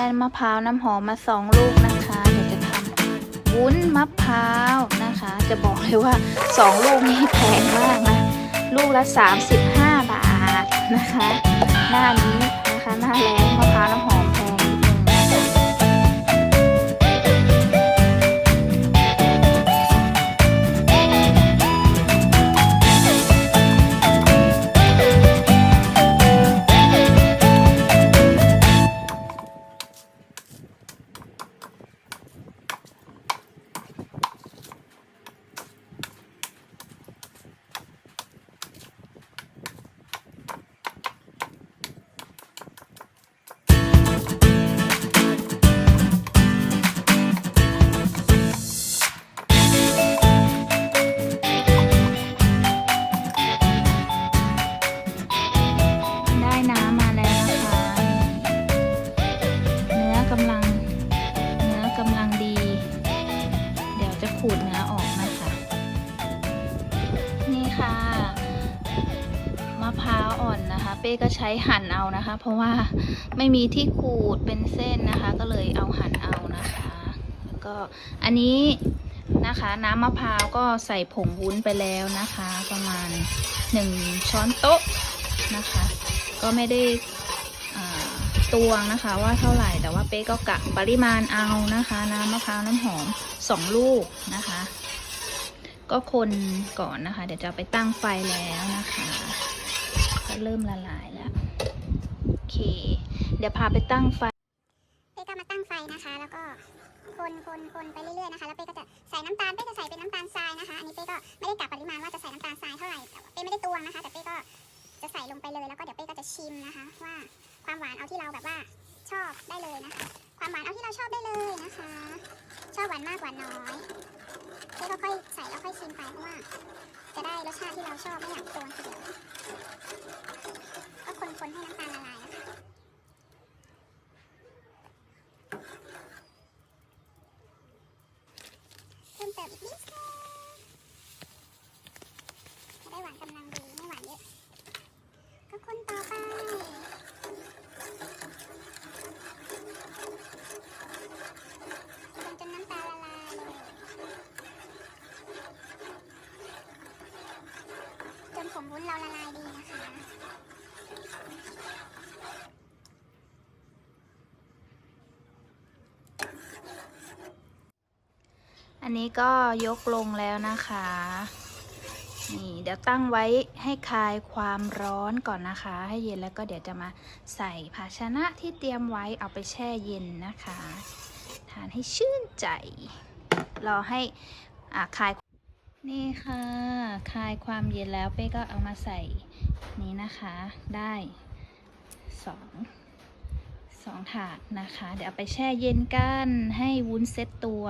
ะพร้าวน้ำหอมมาสองลูกนะคะเดี๋ยวจะทำวุ้นมะพร้าวนะคะ จะบอกเลยว่าสองลูกนี้แพงมากนะ ลูกละ 35 บาทนะคะ หน้านี้นะคะหน้าแรงมะพร้าว ดี๋ยวจะขูดเนื้อออกนะคะ นี่ค่ะ มะพร้าวอ่อนนะคะ เป้ก็ใช้หั่นเอานะคะ เพราะว่าไม่มีที่ขูดเป็นเส้นนะคะ ก็เลยเอาหั่นเอานะคะ แล้วก็อันนี้นะคะน้ำมะพร้าวก็ใส่ผงวุ้นไปแล้วนะคะ ประมาณ 1 ช้อนโต๊ะนะคะ ก็ไม่ได้ ตวงนะคะ ว่าเท่าไหร่แต่ว่าเป๊กก็กะปริมาณเอานะคะ น้ำมะพร้าวน้ำหอม2ลูกนะคะ ก็คนก่อนนะคะ เดี๋ยวจะไปตั้งไฟแล้วนะคะก็เริ่มละลายแล้วโอเค เดี๋ยวพาไปตั้งไฟเป้ก็มาตั้งไฟนะคะ แล้วก็คนคนคนไปเรื่อยๆนะคะ แล้วเป้ก็จะใส่น้ำตาลเป้จะใส่เป็นน้ำตาลทรายนะคะอันนี้เป้ก็ไม่ได้กะปริมาณว่าจะใส่น้ำตาลทรายเท่าไหร่แต่เป้ไม่ได้ตวงนะคะ แต่เป้ก็ จะใส่ลงไปเลยแล้วก็เดี๋ยวเป้ก็จะชิมนะคะ ว่าความหวานเอาที่เราแบบว่าชอบได้เลยนะคะความหวานเอาที่เราชอบได้เลยนะคะ ชอบหวานมากหวานน้อยเป้ก็ค่อยใส่แล้วค่อยชิมไปเพราะว่า จะได้รสชาติที่เราชอบไม่อยากตวงทีเดียวก็คนๆให้น้ำตาลละลายนะคะเพิ่มเติมอีกนิดนึงจะได้หวานกำลังดี ไม่หวานเยอะ ก็คนต่อไปคนจนน้ำตาละลายเลยจนผงวุ้น เราละลายดีนะคะ อันนี้ก็ยกลงแล้วนะคะ นี่เดี๋ยวตั้งไว้ให้คลายความร้อนก่อนนะคะ ให้เย็นแล้วก็เดี๋ยวจะมาใส่ภาชนะที่เตรียมไว้เอาไปแช่เย็นนะคะ ทานให้ชื่นใจ รอให้อ่าคลาย นี่ค่ะ คลายความเย็นแล้วเป้ก็เอามาใส่นี้นะคะ ได้สองสองถาดนะคะ เดี๋ยวเอาไปแช่เย็นกันให้วุ้นเซ็ตตัว